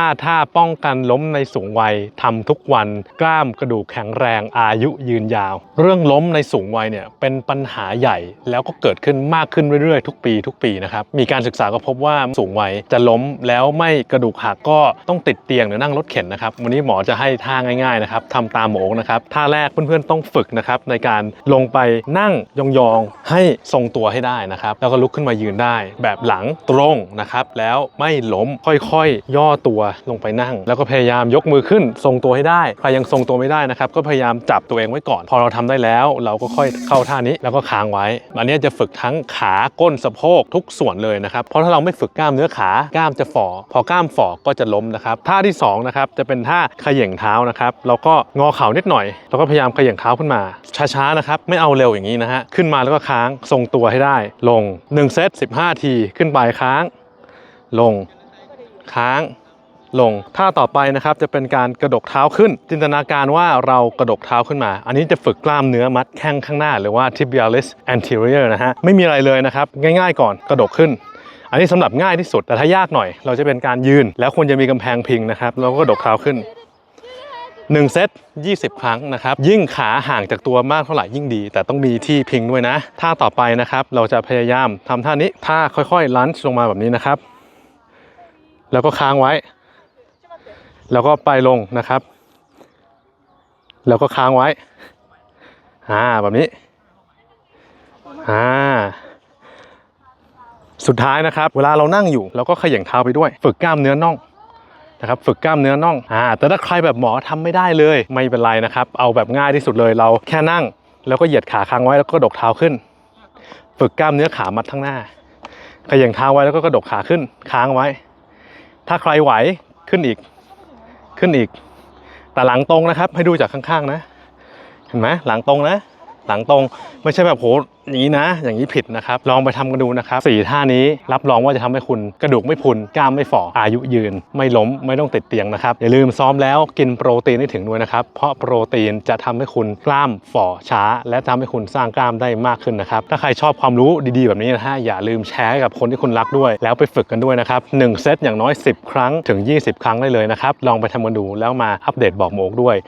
าท่าป้องกันล้มในสูงวัยทำทุกวันกล้ามกระดูกแข็งแรงอายุยืนยาว เรื่องล้มในสูงวัยเนี่ยเป็นปัญหาใหญ่แล้วก็เกิดขึ้นมากขึ้นเรื่อยๆ ทุกปีทุกปีนะครับมีการศึกษาก็พบว่าสูงวัยจะล้มแล้วไม่กระดูกหักก็ต้องติดเตียงหรือนั่งรถเข็นนะครับวันนี้หมอจะให้ท่าง่ายๆนะครับทำตามหมอโอ๊คนะครับท่าแรกเพื่อนๆต้องฝึกนะครับในการลงไปนั่งยองๆให้ทรงตัวให้ได้นะครับแล้วก็ลุกขึ้นมายืนได้ แบบหลังตรงนะครับแล้วไม่ล้มค่อยๆ ย่อตัวลงไปนั่ง แล้วก็พยายามยกมือขึ้นทรงตัวให้ได้ใครยังทรงตัวไม่ได้นะครับก็พยายามจับตัวเองไว้ก่อน พอเราทำได้แล้ว เราก็ค่อยเข้าท่านี้แล้วก็ค้างไว้อันนี้จะฝึกทั้งขาก้นสะโพกทุกส่วนเลยนะครับเพราะถ้าเราไม่ฝึกกล้ามเนื้อขากล้ามจะฝ่อพอกล้ามฝ่อก็จะล้มนะครับท่าที่สองนะครับจะเป็นท่าเขย่งเท้านะครับเราก็งอเข่านิดหน่อยแล้วก็พยายามเขย่งเท้าขึ้นมาช้าๆนะครับไม่เอาเร็วอย่างนี้นะฮะขึ้นมาแล้วก็ค้างทรงตัวให้ได้ ลง1เซต15 ทีขึ้นไปค้าง ลงค้าง ลงท่าต่อไปนะครับจะเป็นการกระดกเท้าขึ้น จินตนาการว่าเรากระดกเท้าขึ้นมา อันนี้จะฝึกกล้ามเนื้อมัดแข้งข้างหน้า หรือว่า tibialis anterior นะฮะไม่มีอะไรเลยนะครับ ง่ายๆก่อนกระดกขึ้น อันนี้สำหรับง่ายที่สุดแต่ถ้ายากหน่อย เราจะเป็นการยืน แล้วควรจะมีกำแพงพิงนะครับแล้วก็กระดกเท้าขึ้น1เซต20 ครั้งนะครับ ยิ่งขาห่างจากตัวมากเท่าไหร่ยิ่งดี แต่ต้องมีที่พิงด้วยนะท่าต่อไปนะครับ เราจะพยายามทำท่านี้ท่าค่อยๆลันช์ลงมาแบบนี้นะครับ แล้วก็ค้างไว้ แล้วก็ไปลงนะครับ แล้วก็ค้างไว้ อ่าแบบนี้ อ่า สุดท้ายนะครับ เวลาเรานั่งอยู่เราก็ขย่งเท้าไปด้วย ฝึกกล้ามเนื้อน่องนะครับฝึกกล้ามเนื้อน่องอ่าแต่ถ้าใครแบบหมอทำไม่ได้เลย ไม่เป็นไรนะครับ เอาแบบง่ายที่สุดเลยเราแค่นั่ง แล้วก็เหยียดขาค้างไว้แล้วก็ดกเท้าขึ้น ฝึกกล้ามเนื้อขามัดข้งหน้าขย่งเท้าไว้แล้วก็กระดกขาขึ้นค้างไว้ ถ้าใครไหวขึ้นอีก ขึ้นอีก แต่หลังตรงนะครับ ให้ดูจากข้างๆนะ เห็นไหมหลังตรงนะ หลังตรง ไม่ใช่แบบโหอย่างนี้นะ อย่างนี้ผิดนะครับ ลองไปทำกันดูนะครับสี่ท่านี้รับรองว่าจะทำให้คุณกระดูกไม่พุนกล้ามไม่ฝ่ออายุยืน ไม่ล้มไม่ต้องติดเตียงนะครับ อย่าลืมซ้อมแล้วกินโปรตีนให้ถึงด้วยนะครับ เพราะโปรตีนจะทำให้คุณกล้ามฝ่อช้า และทำให้คุณสร้างกล้ามได้มากขึ้นนะครับ ถ้าใครชอบความรู้ดีๆแบบนี้นะฮะอย่าลืมแชร์ให้กับคนที่คุณรักด้วย แล้วไปฝึกกันด้วยนะครับหนึ่งเซตอย่างน้อย 10 ครั้งถึง 20 ครั้งได้เลยนะครับลองไปทำกันดูแล้วมาอัปเดตบอกโมกด้วย